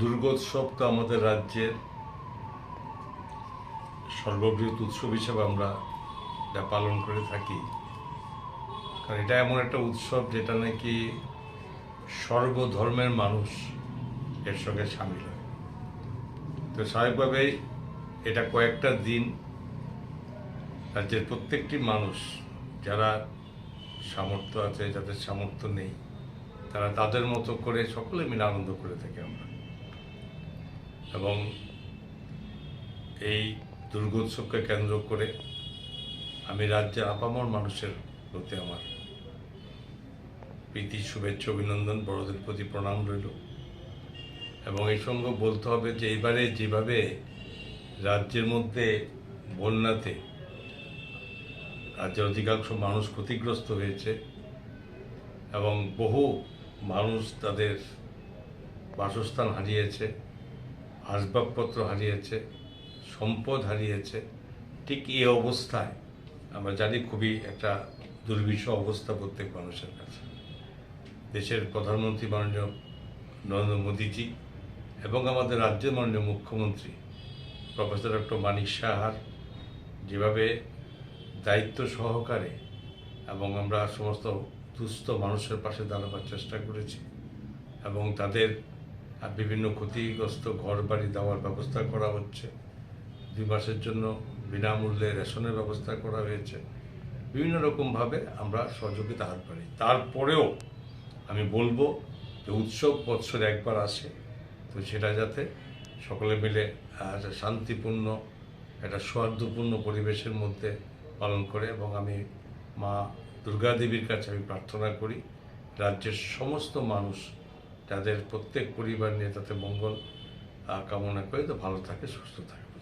দুর্গোৎসব তো আমাদের রাজ্যের সর্ববৃহৎ উৎসব হিসেবে আমরা এটা পালন করে থাকি। কারণ এটা এমন একটা উৎসব যেটা নাকি সর্বধর্মের মানুষ এর সঙ্গে সামিল হয়। তো স্বাভাবিকভাবেই এটা কয়েকটা দিন রাজ্যের প্রত্যেকটি মানুষ যারা সামর্থ্য আছে, যাদের সামর্থ্য নেই, তারা তাদের মতো করে সকলে মিলে আনন্দ করে থাকি আমরা। এবং এই দুর্গোৎসবকে কেন্দ্র করে আমি রাজ্যের আপামর মানুষের প্রতি আমার প্রীতি, শুভেচ্ছা, অভিনন্দন, বড়দের প্রতি প্রণাম রইল। এবং এই সঙ্গে বলতে হবে যে এবারে যেভাবে রাজ্যের মধ্যে বন্যাতে রাজ্যের অধিকাংশ মানুষ ক্ষতিগ্রস্ত হয়েছে এবং বহু মানুষ তাদের বাসস্থান হারিয়েছে। আসবাবপত্র হারিয়েছে, সম্পদ হারিয়েছে, ঠিক এই অবস্থায় আমরা জানি খুবই একটা দুর্বিষহ অবস্থা প্রত্যেক মানুষের কাছে। দেশের প্রধানমন্ত্রী মাননীয় নরেন্দ্র মোদীজি এবং আমাদের রাজ্যের মাননীয় মুখ্যমন্ত্রী, প্রফেসর ডক্টর মানিক সাহার, যেভাবে দায়িত্ব সহকারে এবং আমরা সমস্ত দুস্থ মানুষের পাশে দাঁড়াবার চেষ্টা করেছি এবং তাদের আহ, বিভিন্ন ক্ষতিগ্রস্ত ঘর বাড়ি দেওয়ার ব্যবস্থা করা হচ্ছে। দুই মাসের জন্য বিনামূল্যে রেশনের ব্যবস্থা করা হয়েছে। বিভিন্ন রকমভাবে আমরা সহযোগিতা হাত পারি তারপরেও আমি বলব যে উৎসব বৎসরে একবার আসে তো সেটা যাতে সকলে মিলে শান্তিপূর্ণ একটা সৌহার্দ্যপূর্ণ পরিবেশের মধ্যে পালন করে এবং আমি মা দুর্গা দেবীর কাছে আমি প্রার্থনা করি রাজ্যের সমস্ত মানুষ তাদের প্রত্যেক পরিবার নিয়ে তাতে মঙ্গল কামনা করে তো ভালো থাকে সুস্থ থাকে।